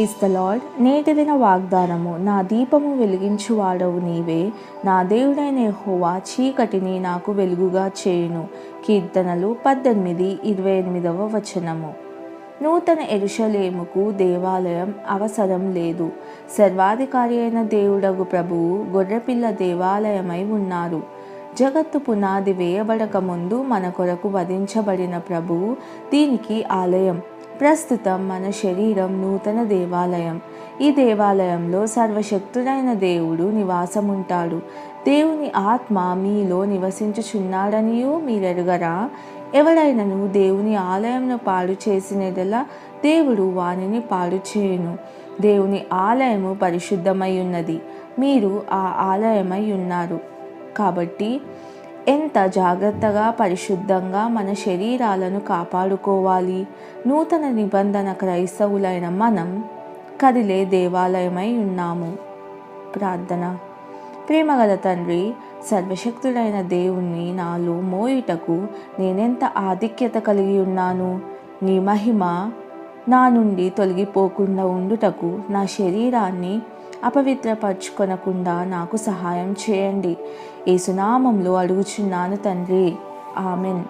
Is the lord నేటి దిన వాగ్దానము నా దీపము వెలిగించువాడవు నీవే. నా దేవుడైన హోవా చీకటిని నాకు వెలుగుగా చేయును. కీర్తనలు పద్దెనిమిది ఇరవై ఎనిమిదవ వచనము. నూతన ఎరుషలేముకు దేవాలయం అవసరం లేదు. సర్వాధికారి అయిన దేవుడగు ప్రభువు గొర్రెపిల్ల దేవాలయమై ఉన్నారు. జగత్తు పునాది వేయబడక ముందు మన కొరకు వధించబడిన ప్రభువు దీనికి ఆలయం. ప్రస్తుతం మన శరీరం నూతన దేవాలయం. ఈ దేవాలయంలో సర్వశక్తుడైన దేవుడు నివాసముంటాడు. దేవుని ఆత్మ మీలో నివసించుచున్నాడనియూ మీరెరుగరా? ఎవడైనను దేవుని ఆలయంను పాడు చేసినదలా దేవుడు వానిని పాడు చేయును. దేవుని ఆలయము పరిశుద్ధమై ఉన్నది. మీరు ఆ ఆలయమై ఉన్నారు. కాబట్టి ఎంత జాగ్రత్తగా పరిశుద్ధంగా మన శరీరాలను కాపాడుకోవాలి? నూతన నిబంధన క్రైస్తవులైన మనం కదిలే దేవాలయమై ఉన్నాము. ప్రార్థన. ప్రేమగల తండ్రి సర్వశక్తుడైన దేవుణ్ణి నాలో మోయుటకు నేనెంత ఆధిక్యత కలిగి ఉన్నాను? నీ మహిమ నా నుండి తొలగిపోకుండా ఉండుటకు నా శరీరాన్ని అపవిత్రపరచుకొనకుండా నాకు సహాయం చేయండి. ఏసునామంలో అడుగుచున్నాను తండ్రి. ఆమెన్.